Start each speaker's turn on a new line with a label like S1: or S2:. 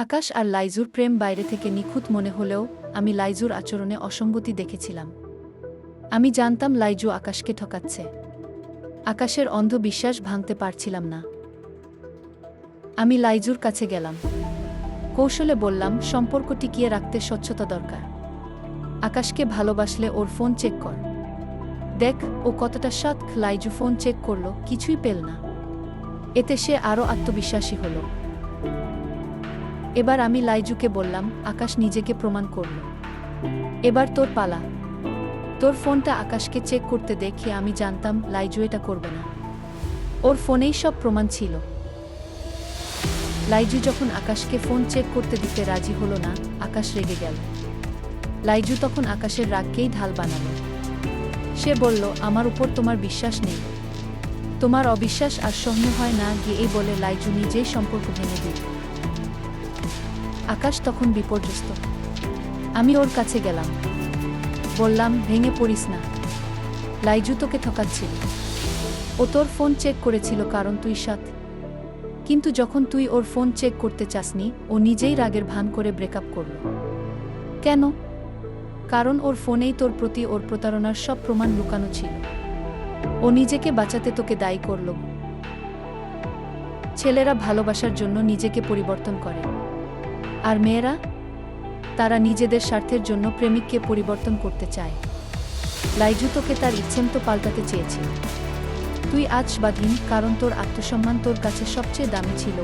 S1: আকাশ আর লাইজুর প্রেম বাইরে থেকে নিখুঁত মনে হলেও আমি লাইজুর আচরণে অসঙ্গতি দেখেছিলাম। আমি জানতাম লাইজু আকাশকে ঠকাচ্ছে। আকাশের অন্ধ বিশ্বাস ভাঙতে পারছিলাম না। আমি লাইজুর কাছে গেলাম। কৌশলে বললাম, সম্পর্ক টিকিয়ে রাখতে স্বচ্ছতা দরকার। আকাশকে ভালোবাসলে ওর ফোন চেক কর। দেখ, ও কতটা সৎ। লাইজু ফোন চেক করল, কিছুই পেল না। এতে সে আরও আত্মবিশ্বাসী হলো। এবার আমি লাইজুকে বললাম, আকাশ নিজেকে প্রমাণ করল। এবার তোর পালা। তোর ফোনটা আকাশকে চেক করতে দেখে আমি জানতাম লাইজু এটা করবে না। ওর ফোনেই সব প্রমাণ ছিল। লাইজু যখন আকাশকে ফোন চেক করতে দিতে রাজি হলো না, আকাশ রেগে গেল। লাইজু তখন আকাশের রাগকেই ঢাল বানালো। সে বলল, আমার উপর তোমার বিশ্বাস নেই। তোমার অবিশ্বাস আর সহ্য হয় না গিয়ে এই বলে লাইজু নিজেই সম্পর্ক ভেঙে দিল। আকাশ তখন বিপর্যস্ত। আমি ওর কাছে গেলাম। বললাম, ভেঙে পড়িস না। লাইজু তোকে ঠকাচ্ছিল। ও তোর ফোন চেক করেছিল কারণ তুই সাথ কিন্তু যখন তুই ওর ফোন চেক করতে চাসনি, ও নিজেই রাগের ভান করে ব্রেকআপ করল। কেন? কারণ ওর ফোনেই তোর প্রতি ওর প্রতারণার সব প্রমাণ লুকানো ছিল। ও নিজেকে বাঁচাতে তোকে দায়ী করল। ছেলেরা ভালোবাসার জন্য নিজেকে পরিবর্তন করে। আর মেয়েরা, তারা নিজেদের স্বার্থের জন্য প্রেমিককে পরিবর্তন করতে চায়। লাইজু তোকে তার ইচ্ছেমতো পাল্টাতে চেয়েছিল। তুই আজ বাধীন কারণ তোর আত্মসম্মান তোর কাছে সবচেয়ে দামি ছিল।